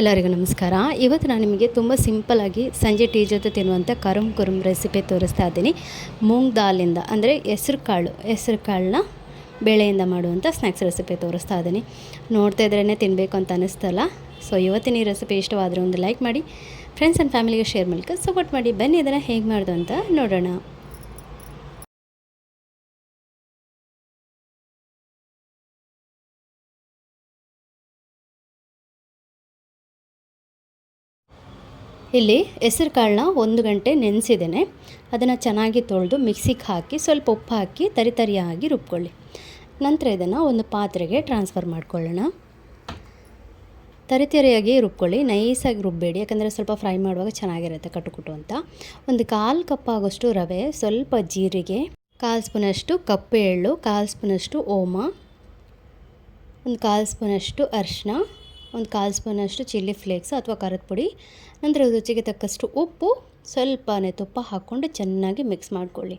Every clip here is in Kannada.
ಎಲ್ಲರಿಗೂ ನಮಸ್ಕಾರ. ಇವತ್ತು ನಾನು ನಿಮಗೆ ತುಂಬ ಸಿಂಪಲಾಗಿ ಸಂಜೆ ಟೀ ಜೊತೆ ತಿನ್ನುವಂಥ ಕರುಮ್ ಕುರುಮ್ ರೆಸಿಪಿ ತೋರಿಸ್ತಾ ಇದ್ದೀನಿ. ಮೂಂಗ್ ದಾಲಿಂದ, ಅಂದರೆ ಹೆಸ್ರು ಕಾಳು, ಹೆಸ್ರು ಕಾಳನ್ನ ಬೇಳೆಯಿಂದ ಮಾಡುವಂಥ ಸ್ನ್ಯಾಕ್ಸ್ ರೆಸಿಪಿ ತೋರಿಸ್ತಾ ಇದ್ದೀನಿ. ನೋಡ್ತಾ ಇದ್ರೇ ತಿನ್ನಬೇಕು ಅಂತ ಅನ್ನಿಸ್ತಲ್ಲ ಸೊ ಇವತ್ತಿನ ಈ ರೆಸಿಪಿ ಇಷ್ಟವಾದರೆ ಒಂದು ಲೈಕ್ ಮಾಡಿ. ಫ್ರೆಂಡ್ಸ್ ಆ್ಯಂಡ್ ಫ್ಯಾಮಿಲಿಗೆ ಶೇರ್ ಮೂಲಕ ಸಪೋರ್ಟ್ ಮಾಡಿ. ಬನ್ನಿ, ಇದನ್ನು ಹೇಗೆ ಮಾಡೋದು ಅಂತ ನೋಡೋಣ. ಇಲ್ಲಿ ಹೆಸರು ಕಾಳನ್ನ ಒಂದು ಗಂಟೆ ನೆನೆಸಿದ್ದೇನೆ. ಅದನ್ನು ಚೆನ್ನಾಗಿ ತೊಳೆದು ಮಿಕ್ಸಿಗೆ ಹಾಕಿ ಸ್ವಲ್ಪ ಉಪ್ಪು ಹಾಕಿ ತರಿ ತರಿಯಾಗಿ ರುಬ್ಕೊಳ್ಳಿ. ನಂತರ ಇದನ್ನು ಒಂದು ಪಾತ್ರೆಗೆ ಟ್ರಾನ್ಸ್ಫರ್ ಮಾಡ್ಕೊಳ್ಳೋಣ. ತರಿತರಿಯಾಗಿ ರುಬ್ಕೊಳ್ಳಿ. ನೈಸಾಗಿ ರುಬ್ಬೇಡಿ. ಯಾಕಂದರೆ ಸ್ವಲ್ಪ ಫ್ರೈ ಮಾಡುವಾಗ ಚೆನ್ನಾಗಿರುತ್ತೆ ಕಟ್ಟುಕುಟ್ಟು ಅಂತ. ಒಂದು ಕಾಲು ಕಪ್ ಆಗೋಷ್ಟು ರವೆ, ಸ್ವಲ್ಪ ಜೀರಿಗೆ, ಕಾಲು ಸ್ಪೂನಷ್ಟು ಕಪ್ಪು ಎಳ್ಳು, ಕಾಲು ಸ್ಪೂನಷ್ಟು ಓಮ, ಒಂದು ಕಾಲು ಸ್ಪೂನಷ್ಟು ಅರಿಶಿನ ಒಂದು ಕಾಲು ಸ್ಪೂನಷ್ಟು ಚಿಲ್ಲಿ ಫ್ಲೇಕ್ಸ್ ಅಥವಾ ಕರದ ಪುಡಿ, ನಂತರ ರುಚಿಗೆ ತಕ್ಕಷ್ಟು ಉಪ್ಪು, ಸ್ವಲ್ಪನೇ ತುಪ್ಪ ಹಾಕ್ಕೊಂಡು ಚೆನ್ನಾಗಿ ಮಿಕ್ಸ್ ಮಾಡಿಕೊಳ್ಳಿ.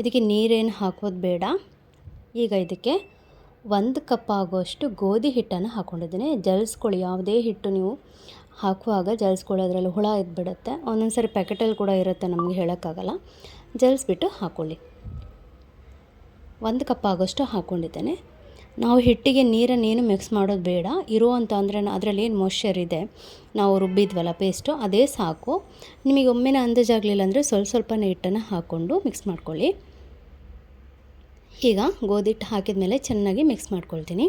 ಇದಕ್ಕೆ ನೀರೇನು ಹಾಕೋದು ಬೇಡ. ಈಗ ಇದಕ್ಕೆ ಒಂದು ಕಪ್ ಆಗುವಷ್ಟು ಗೋಧಿ ಹಿಟ್ಟನ್ನು ಹಾಕ್ಕೊಂಡಿದ್ದೀನಿ ಜಲ್ಸ್ಕೊಳ್ಳಿ, ಯಾವುದೇ ಹಿಟ್ಟು ನೀವು ಹಾಕುವಾಗ ಜಲ್ಸ್ಕೊಳ್ಳೋದ್ರಲ್ಲಿ ಹುಳ ಇದ್ಬಿಡುತ್ತೆ. ಒಂದೊಂದು ಸರಿ ಪ್ಯಾಕೆಟಲ್ಲಿ ಕೂಡ ಇರುತ್ತೆ, ನಮಗೆ ಹೇಳೋಕ್ಕಾಗಲ್ಲ. ಜಲ್ಸ್ಬಿಟ್ಟು ಹಾಕ್ಕೊಳ್ಳಿ ಒಂದು ಕಪ್ ಆಗೋಷ್ಟು ಹಾಕ್ಕೊಂಡಿದ್ದೇನೆ ನಾವು ಹಿಟ್ಟಿಗೆ ನೀರನ್ನೇನು ಮಿಕ್ಸ್ ಮಾಡೋದು ಬೇಡ. ಇರುವಂಥ ಅಂದರೆ ಅದರಲ್ಲಿ ಏನು ಮೊಶ್ಚರ್ ಇದೆ, ನಾವು ರುಬ್ಬಿದ್ವಲ್ಲ ಪೇಸ್ಟು ಅದೇ ಸಾಕು. ನಿಮಗೆ ಒಮ್ಮೆನ ಅಂದಾಜಾಗಲಿಲ್ಲ ಅಂದರೆ ಸ್ವಲ್ಪ ಸ್ವಲ್ಪನೇ ಹಿಟ್ಟನ್ನು ಹಾಕ್ಕೊಂಡು ಮಿಕ್ಸ್ ಮಾಡ್ಕೊಳ್ಳಿ. ಈಗ ಗೋಧಿ ಹಿಟ್ಟು ಹಾಕಿದ ಮೇಲೆ ಚೆನ್ನಾಗಿ ಮಿಕ್ಸ್ ಮಾಡ್ಕೊಳ್ತೀನಿ.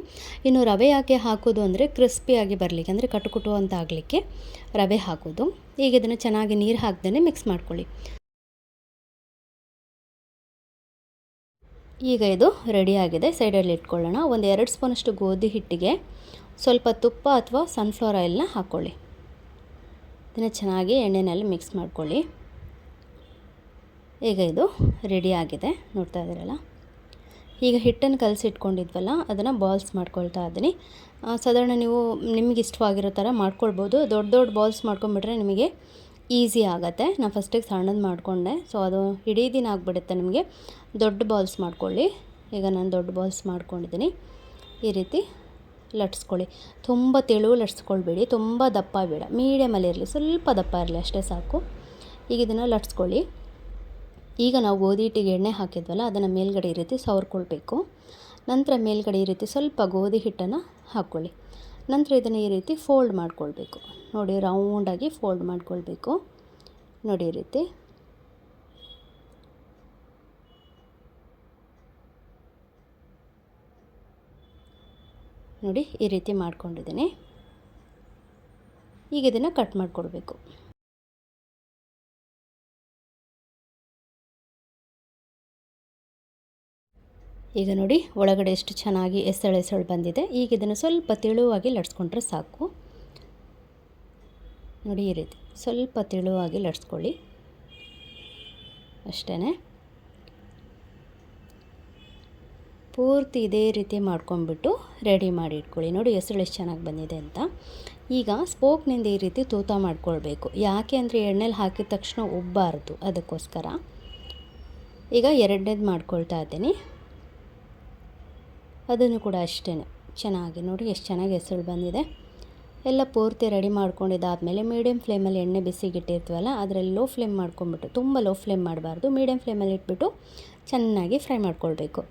ಇನ್ನು ರವೆ ಯಾಕೆ ಹಾಕೋದು ಅಂದರೆ ಕ್ರಿಸ್ಪಿಯಾಗಿ ಬರಲಿಕ್ಕೆ ಅಂದರೆ ಕಟುಕುಟು ಅಂತ ಆಗಲಿಕ್ಕೆ ರವೆ ಹಾಕೋದು. ಈಗ ಇದನ್ನು ಚೆನ್ನಾಗಿ ನೀರು ಹಾಕ್ದೇ ಮಿಕ್ಸ್ ಮಾಡ್ಕೊಳ್ಳಿ. ಈಗ ಇದು ರೆಡಿಯಾಗಿದೆ ಸೈಡಲ್ಲಿ ಇಟ್ಕೊಳ್ಳೋಣ. ಒಂದು ಎರಡು ಸ್ಪೂನಷ್ಟು ಗೋಧಿ ಹಿಟ್ಟಿಗೆ. ಸ್ವಲ್ಪ ತುಪ್ಪ ಅಥವಾ ಸನ್ಫ್ಲವರ್ ಆಯಿಲ್ನ ಹಾಕ್ಕೊಳ್ಳಿ ಇದನ್ನು ಚೆನ್ನಾಗಿ ಎಣ್ಣೆಯಲ್ಲಿ ಮಿಕ್ಸ್ ಮಾಡ್ಕೊಳ್ಳಿ. ಈಗ ಇದು ರೆಡಿಯಾಗಿದೆ ನೋಡ್ತಾ ಇದ್ದೀರಲ್ಲ? ಈಗ ಹಿಟ್ಟನ್ನು ಕಲಸಿ ಇಟ್ಕೊಂಡಿದ್ವಲ್ಲ, ಅದನ್ನು ಬಾಲ್ಸ್ ಮಾಡ್ಕೊಳ್ತಾ ಇದ್ದೀನಿ. ಸಾಧಾರಣ ನೀವು ನಿಮಗೆ ಇಷ್ಟವಾಗಿರೋ ಥರ ಮಾಡ್ಕೊಳ್ಬೋದು. ದೊಡ್ಡ ದೊಡ್ಡ ಬಾಲ್ಸ್ ಮಾಡ್ಕೊಂಬಿಟ್ರೆ ನಿಮಗೆ ಈಸಿ ಆಗುತ್ತೆ. ನಾನು ಫಸ್ಟಿಗೆ ಸಣ್ಣದು ಮಾಡಿಕೊಂಡೆ. ಸೊ ಅದು ಇಡೀ ದಿನ ಆಗಿಬಿಡುತ್ತೆ ನಿಮಗೆ. ದೊಡ್ಡ ಬಾಲ್ಸ್ ಮಾಡ್ಕೊಳ್ಳಿ. ಈಗ ನಾನು ದೊಡ್ಡ ಬಾಲ್ಸ್ ಮಾಡ್ಕೊಂಡಿದ್ದೀನಿ ಈ ರೀತಿ ಲಟ್ಸ್ಕೊಳ್ಳಿ. ತುಂಬ ತೆಳು ಲಟ್ಸ್ಕೊಳ್ಬೇಡಿ. ತುಂಬ ದಪ್ಪ ಬೇಡ. ಮೀಡಿಯಮಲ್ಲಿ ಇರಲಿ. ಸ್ವಲ್ಪ ದಪ್ಪ ಇರಲಿ. ಅಷ್ಟೇ ಸಾಕು. ಈಗ ಇದನ್ನು ಲಟ್ಸ್ಕೊಳ್ಳಿ. ಈಗ ನಾವು ಗೋಧಿ ಹಿಟ್ಟಿಗೆ ಎಣ್ಣೆ ಹಾಕಿದ್ವಲ್ಲ, ಅದನ್ನು ಮೇಲ್ಗಡೆ ಈ ರೀತಿ ಸವರ್ಕೊಳ್ಬೇಕು. ನಂತರ ಮೇಲ್ಗಡೆ ಈ ರೀತಿ ಸ್ವಲ್ಪ ಗೋಧಿ ಹಿಟ್ಟನ್ನು ಹಾಕ್ಕೊಳ್ಳಿ. ನಂತರ ಇದನ್ನು ಈ ರೀತಿ ಫೋಲ್ಡ್ ಮಾಡ್ಕೊಳ್ಬೇಕು. ನೋಡಿ ರೌಂಡಾಗಿ ಫೋಲ್ಡ್ ಮಾಡ್ಕೊಳ್ಬೇಕು. ನೋಡಿ ಈ ರೀತಿ. ನೋಡಿ, ಈ ರೀತಿ ಮಾಡ್ಕೊಂಡಿದ್ದೀನಿ. ಈಗ ಇದನ್ನು ಕಟ್ ಮಾಡಿಕೊಡ್ಬೇಕು. ಈಗ ನೋಡಿ, ಒಳಗಡೆ ಎಷ್ಟು ಚೆನ್ನಾಗಿ ಎಸಳು ಎಸಳು ಬಂದಿದೆ. ಈಗ ಇದನ್ನು ಸ್ವಲ್ಪ ತೆಳುವಾಗಿ ಲಟ್ಸ್ಕೊಂಡ್ರೆ ಸಾಕು. ನೋಡಿ ಈ ರೀತಿ, ಸ್ವಲ್ಪ ತೆಳುವಾಗಿ ಲಟ್ಸ್ಕೊಳ್ಳಿ. ಅಷ್ಟೇ ಪೂರ್ತಿ ಇದೇ ರೀತಿ ಮಾಡ್ಕೊಂಬಿಟ್ಟು ರೆಡಿ ಮಾಡಿ ಇಟ್ಕೊಳ್ಳಿ. ನೋಡಿ ಹೆಸರು ಎಷ್ಟು ಚೆನ್ನಾಗಿ ಬಂದಿದೆ ಅಂತ. ಈಗ ಸ್ಪೋಕ್ನಿಂದ ಈ ರೀತಿ ತೂತ ಮಾಡ್ಕೊಳ್ಬೇಕು. ಯಾಕೆ ಅಂದರೆ ಎಣ್ಣೆಲಿ ಹಾಕಿದ ತಕ್ಷಣ ಉಬ್ಬಾರ್ದು ಅದಕ್ಕೋಸ್ಕರ. ಈಗ ಎರಡನೇದು ಮಾಡ್ಕೊಳ್ತಾ ಇದ್ದೀನಿ. ಅದನ್ನು ಕೂಡ ಅಷ್ಟೇ ಚೆನ್ನಾಗಿ ನೋಡಿ ಎಷ್ಟು ಚೆನ್ನಾಗಿ ಹೆಸರು ಬಂದಿದೆ. ಎಲ್ಲ ಪೂರ್ತಿ ರೆಡಿ ಮಾಡ್ಕೊಂಡಿದ್ದಾದಮೇಲೆ ಮೀಡಿಯಮ್ ಫ್ಲೇಮಲ್ಲಿ ಎಣ್ಣೆ ಬಿಸಿಗಿಟ್ಟಿರ್ತೀವಲ್ಲ, ಅದರಲ್ಲಿ ಲೋ ಫ್ಲೇಮ್ ಮಾಡ್ಕೊಂಬಿಟ್ಟು ತುಂಬ ಲೋ ಫ್ಲೇಮ್ ಮಾಡಬಾರ್ದು. ಮೀಡಿಯಮ್ ಫ್ಲೇಮಲ್ಲಿ ಇಟ್ಬಿಟ್ಟು ಚೆನ್ನಾಗಿ ಫ್ರೈ ಮಾಡ್ಕೊಳ್ಬೇಕು.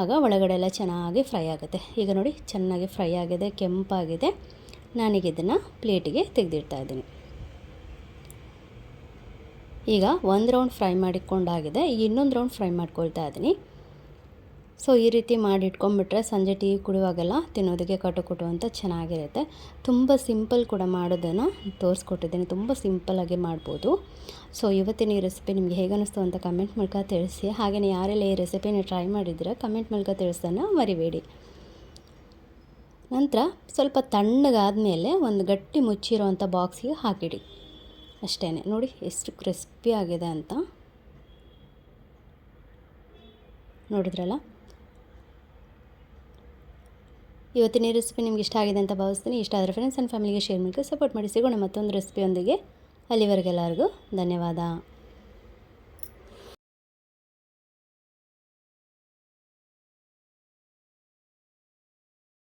ಆಗ ಒಳಗಡೆ ಎಲ್ಲ ಚೆನ್ನಾಗಿ ಫ್ರೈ ಆಗುತ್ತೆ. ಈಗ ನೋಡಿ, ಚೆನ್ನಾಗಿ ಫ್ರೈ ಆಗಿದೆ, ಕೆಂಪಾಗಿದೆ. ನಾನೀಗ ಇದನ್ನು ಪ್ಲೇಟಿಗೆ ತೆಗೆದಿಡ್ತಾ ಇದ್ದೀನಿ. ಈಗ ಒಂದು ರೌಂಡ್ ಫ್ರೈ ಮಾಡಿಕೊಂಡಾಗಿದೆ. ಈಗ ಇನ್ನೊಂದು ರೌಂಡ್ ಫ್ರೈ ಮಾಡ್ಕೊಳ್ತಾ ಇದ್ದೀನಿ. ಸೊ, ಈ ರೀತಿ ಮಾಡಿ ಇಟ್ಕೊಂಡ್ಬಿಟ್ರೆ ಸಂಜೆ ಟೀ ಕುಡಿಯುವಾಗೆಲ್ಲ ತಿನ್ನೋದಕ್ಕೆ ಕಟು ಕುಟು ಅಂತ ಚೆನ್ನಾಗಿರುತ್ತೆ. ತುಂಬ ಸಿಂಪಲ್ ಕೂಡ ಮಾಡೋದನ್ನು ತೋರಿಸ್ಕೊಟ್ಟಿದ್ದೀನಿ. ತುಂಬ ಸಿಂಪಲ್ಲಾಗಿ ಮಾಡ್ಬೋದು. ಸೊ, ಇವತ್ತಿನ ಈ ರೆಸಿಪಿ ನಿಮಗೆ ಹೇಗೆ ಅನ್ನಿಸ್ತು ಅಂತ ಕಮೆಂಟ್ ಮೂಲಕ ತಿಳಿಸಿ. ಹಾಗೆಯೇ ಯಾರೆಲ್ಲ ಈ ರೆಸಿಪಿನ ಟ್ರೈ ಮಾಡಿದರೆ ಕಮೆಂಟ್ ಮೂಲಕ ತಿಳಿಸೋದನ್ನು ಮರಿಬೇಡಿ. ನಂತರ ಸ್ವಲ್ಪ ತಣ್ಣಗಾದ ಮೇಲೆ ಒಂದು ಗಟ್ಟಿ ಮುಚ್ಚಿರೋವಂಥ ಬಾಕ್ಸಿಗೆ ಹಾಕಿಡಿ. ಅಷ್ಟೇ ನೋಡಿ, ಎಷ್ಟು ಕ್ರಿಸ್ಪಿ ಆಗಿದೆ ಅಂತ. ನೋಡಿದ್ರಲ್ಲ? ಇವತ್ತಿನ ರೆಸಿಪಿ ನಿಮ್ಗೆ ಇಷ್ಟ ಆಗಿದೆ ಅಂತ ಭಾವಿಸ್ತೀನಿ. ಇಷ್ಟ ಆದರೆ ಫ್ರೆಂಡ್ಸ್ ಆ್ಯಂಡ್ ಫ್ಯಾಮಿಲಿಗೆ ಶೇರ್ ಮಾಡಿ ಸಪೋರ್ಟ್ ಮಾಡಿ. ಸಿಗೋಣ ಮತ್ತೊಂದು ರೆಸಿಪಿಯೊಂದಿಗೆ ಅಲ್ಲಿವರೆಗೆಲ್ಲರಿಗೂ ಧನ್ಯವಾದ.